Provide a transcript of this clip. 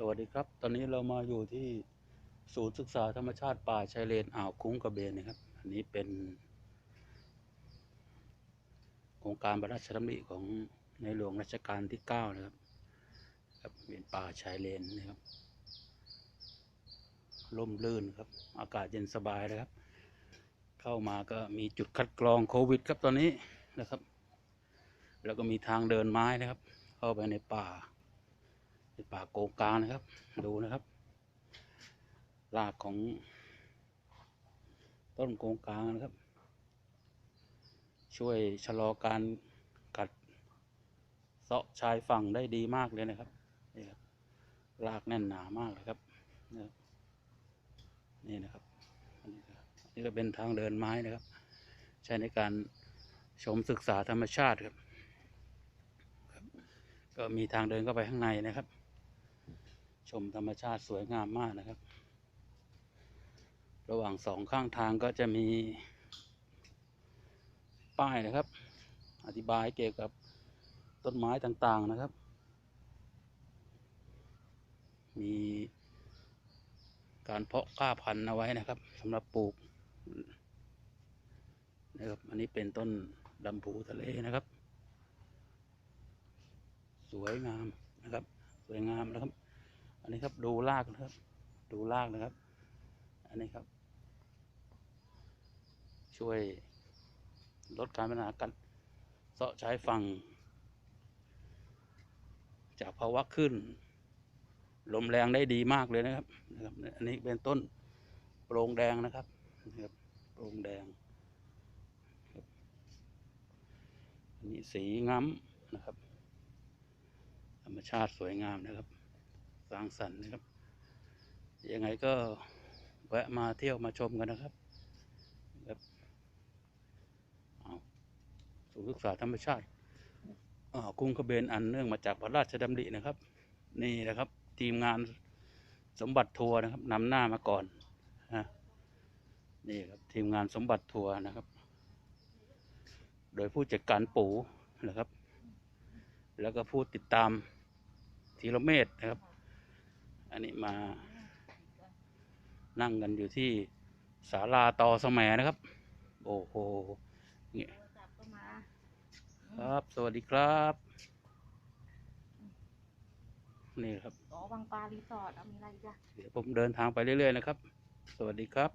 สวัสดีครับ ตอนนี้เรามาอยู่ที่ศูนย์ศึกษาธรรมชาติป่าชายเลนอ่าวคุ้งกระเบนนะครับ อันนี้เป็นโครงการพระราชดำริของในหลวงรัชกาลที่เก้านะครับครับเป็นป่าชายเลนนะครับร่มรื่นครับ อากาศเย็นสบายนะครับ เข้ามาก็มีจุดคัดกรองโควิดครับตอนนี้นะครับ แล้วก็มีทางเดินไม้นะครับ เข้าไปในป่า ในป่าโกงกานะครับ ดูนะครับรากของ ต้นโกงกางนะครับ ช่วยชะลอการกัดเซาะชายฝั่งได้ดีมากเลยนะครับนี่ครับรากแน่นหนามากเลยครับนี่นะครับอันนี้ก็เป็นทางเดินไม้นะครับ ใช้ในการชมศึกษาธรรมชาติครับ ก็มีทางเดินเข้าไปข้างในนะครับ ชมธรรมชาติสวยงามมากนะครับ ระหว่างสองข้างทางก็จะมี ป้ายนะครับ อธิบายเกี่ยวกับต้นไม้ต่างๆนะครับ มีการเพาะกล้าพันธุ์เอาไว้นะครับสำหรับปลูกนะครับอันนี้เป็นต้นดำพูทะเลนะครับ สวยงามนะครับ สวยงามนะครับ นนี้ครับดูรากนะครับ ดูรากนะครับ อันนี้ครับ ช่วยลดการปัญหาการเสาะใช้ฝั่ง จากภาวะขึ้น ลมแรงได้ดีมากเลยนะครับนะครับ อันนี้เป็นต้นโปร่งแดงนะครับนะครับโปร่งแดงอันนี้สีง้ำนะครับ ธรรมชาติสวยงามนะครับ สร้างสรรค์นะครับ ยังไงก็แวะมาเที่ยวมาชมกันนะครับครับเอาสู่ศึกษาธรรมชาติอ่าวกุ้งกระเบนอันเนื่องมาจากพระราชดำรินะครับ นี่นะครับ ทีมงานสมบัติทัวร์นะครับนำหน้ามาก่อนนะนี่ครับทีมงานสมบัติทัวร์นะครับ โดยผู้จัดการปูนะครับ แล้วก็ผู้ติดตามธีรเมธนะครับ อันนี้มา นั่งกันอยู่ที่ศาลาตอสแมนะครับ โอ้โหนี่โทรศัพท์ก็มาครับ สวัสดีครับ นี่ครับอ๋อบางปลารีสอร์ทเอามีอะไรอีกอะเดี๋ยวผมเดินทางไปเรื่อยๆนะครับ สวัสดีครับ